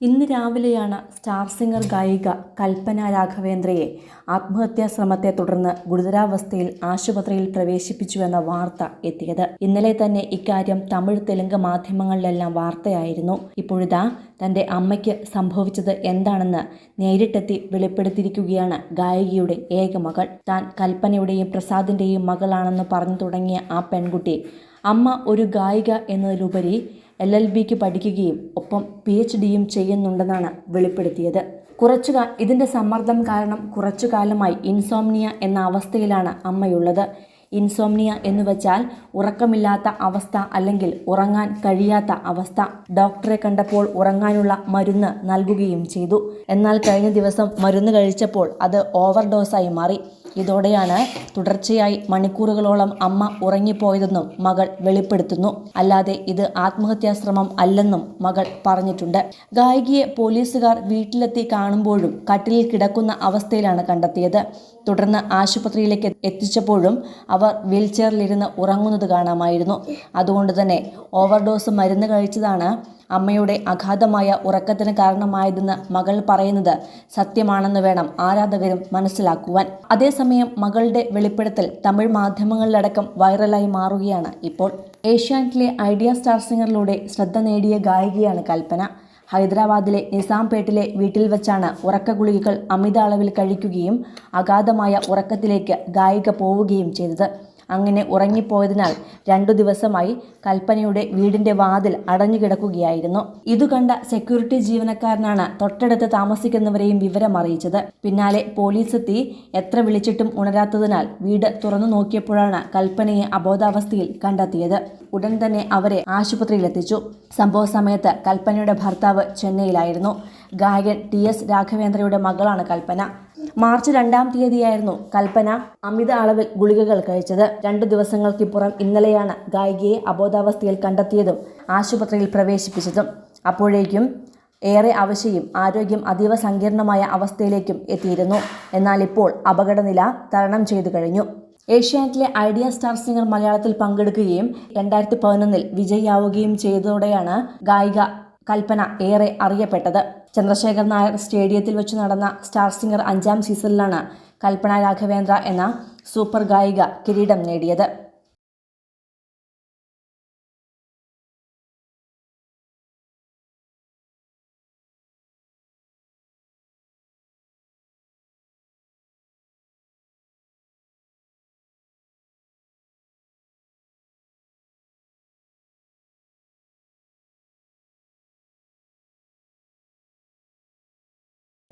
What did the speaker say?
ഇന്ന് രാവിലെയാണ് star singer ഗായിക കൽപ്പന രാഘവേന്ദ്രയെ ആത്മഹത്യാ ശ്രമത്തെ തുടർന്ന് ഗുരുതരാവസ്ഥയിൽ ആശുപത്രിയിൽ പ്രവേശിപ്പിച്ചുവെന്ന വാർത്ത എത്തിയത്. ഇന്നലെ തന്നെ ഇക്കാര്യം തമിഴ് തെലുങ്ക് മാധ്യമങ്ങളിലെല്ലാം വാർത്തയായിരുന്നു. ഇപ്പോഴിതാ തന്റെ അമ്മയ്ക്ക് സംഭവിച്ചത് എന്താണെന്ന് നേരിട്ടെത്തി വെളിപ്പെടുത്തിയിരിക്കുകയാണ് ഗായികയുടെ ഏക മകൾ. താൻ കൽപ്പനയുടെയും പ്രസാദിന്റെയും മകളാണെന്ന് പറഞ്ഞു തുടങ്ങിയ ആ പെൺകുട്ടി അമ്മ ഒരു ഗായിക എന്നതിലുപരി എൽ എൽ ബിക്ക് പഠിക്കുകയും ഒപ്പം പി എച്ച് ഡിയും ചെയ്യുന്നുണ്ടെന്നാണ് വെളിപ്പെടുത്തിയത്. കുറച്ചു കാ ഇതിന്റെ സമ്മർദ്ദം കാരണം കുറച്ചു കാലമായി ഇൻസോംനിയ എന്ന അവസ്ഥയിലാണ് അമ്മയുള്ളത്. ഇൻസോംനിയ എന്ന് വെച്ചാൽ ഉറക്കമില്ലാത്ത അവസ്ഥ അല്ലെങ്കിൽ ഉറങ്ങാൻ കഴിയാത്ത അവസ്ഥ. ഡോക്ടറെ കണ്ടപ്പോൾ ഉറങ്ങാനുള്ള മരുന്ന് നൽകുകയും ചെയ്തു. എന്നാൽ കഴിഞ്ഞ ദിവസം മരുന്ന് കഴിച്ചപ്പോൾ അത് ഓവർഡോസായി മാറി. ഇതോടെയാണ് തുടർച്ചയായി മണിക്കൂറുകളോളം അമ്മ ഉറങ്ങിപ്പോയതെന്നും മകൾ വെളിപ്പെടുത്തുന്നു. അല്ലാതെ ഇത് ആത്മഹത്യാശ്രമം അല്ലെന്നും മകൾ പറഞ്ഞിട്ടുണ്ട്. ഗായികയെ പോലീസുകാർ വീട്ടിലെത്തി കാണുമ്പോഴും കട്ടിലിൽ കിടക്കുന്ന അവസ്ഥയിലാണ് കണ്ടെത്തിയത്. തുടർന്ന് ആശുപത്രിയിലേക്ക് എത്തിച്ചപ്പോഴും അവർ വീൽചെയറിലിരുന്ന് ഉറങ്ങുന്നത് കാണാമായിരുന്നു. അതുകൊണ്ട് തന്നെ ഓവർഡോസ് മരുന്ന് കഴിച്ചതാണ് അമ്മയുടെ അഗാധമായ ഉറക്കത്തിന് കാരണമായതെന്ന് മകൾ പറയുന്നത് സത്യമാണെന്ന് വേണം ആരാധകരും മനസ്സിലാക്കുവാൻ. അതേസമയം മകളുടെ വെളിപ്പെടുത്തൽ തമിഴ് മാധ്യമങ്ങളിലടക്കം വൈറലായി മാറുകയാണ് ഇപ്പോൾ. ഏഷ്യാനെറ്റിലെ ഐഡിയ സ്റ്റാർ സിംഗറിലൂടെ ശ്രദ്ധ നേടിയ ഗായികയാണ് കൽപ്പന. ഹൈദരാബാദിലെ നിസാംപേട്ടിലെ വീട്ടിൽ വെച്ചാണ് ഉറക്ക ഗുളികകൾ അമിത അളവിൽ കഴിക്കുകയും അഗാധമായ ഉറക്കത്തിലേക്ക് ഗായിക പോവുകയും ചെയ്തത്. അങ്ങനെ ഉറങ്ങിപ്പോയതിനാൽ രണ്ടു ദിവസമായി കൽപ്പനയുടെ വീടിന്റെ വാതിൽ അടഞ്ഞു കിടക്കുകയായിരുന്നു ഇതു കണ്ട സെക്യൂരിറ്റി ജീവനക്കാരനാണ് തൊട്ടടുത്ത് താമസിക്കുന്നവരെയും വിവരം അറിയിച്ചത്. പിന്നാലെ പോലീസ് എത്തി എത്ര വിളിച്ചിട്ടും ഉണരാത്തതിനാൽ വീട് തുറന്നു നോക്കിയപ്പോഴാണ് കൽപ്പനയെ അബോധാവസ്ഥയിൽ കണ്ടെത്തിയത്. ഉടൻ തന്നെ അവരെ ആശുപത്രിയിലെത്തിച്ചു. സംഭവ സമയത്ത് കൽപ്പനയുടെ ഭർത്താവ് ചെന്നൈയിലായിരുന്നു. ഗായകൻ ടി എസ് രാഘവേന്ദ്രയുടെ മകളാണ് കൽപ്പന. മാർച്ച് രണ്ടാം തീയതിയായിരുന്നു കൽപ്പന അമിത അളവിൽ ഗുളികകൾ കഴിച്ചത്. രണ്ടു ദിവസങ്ങൾക്കിപ്പുറം ഇന്നലെയാണ് ഗായികയെ അബോധാവസ്ഥയിൽ കണ്ടെത്തിയതും ആശുപത്രിയിൽ പ്രവേശിപ്പിച്ചതും. അപ്പോഴേക്കും ഏറെ അവശയും ആരോഗ്യം അതീവ സങ്കീർണമായ അവസ്ഥയിലേക്കും എത്തിയിരുന്നു. എന്നാൽ ഇപ്പോൾ അപകടനില തരണം ചെയ്തു കഴിഞ്ഞു. ഏഷ്യാനെറ്റിലെ ഐഡിയ സ്റ്റാർ സിംഗർ മലയാളത്തിൽ പങ്കെടുക്കുകയും രണ്ടായിരത്തി പതിനൊന്നിൽ വിജയിയാവുകയും ചെയ്തതോടെയാണ് ഗായിക കൽപ്പന ഏറെ അറിയപ്പെട്ടത്. ചന്ദ്രശേഖർ നായർ സ്റ്റേഡിയത്തിൽ വെച്ച് നടന്ന സ്റ്റാർ സിംഗർ അഞ്ചാം സീസണിലാണ് കൽപ്പന രാഘവേന്ദ്ര എന്ന സൂപ്പർ ഗായിക കിരീടം നേടിയത്.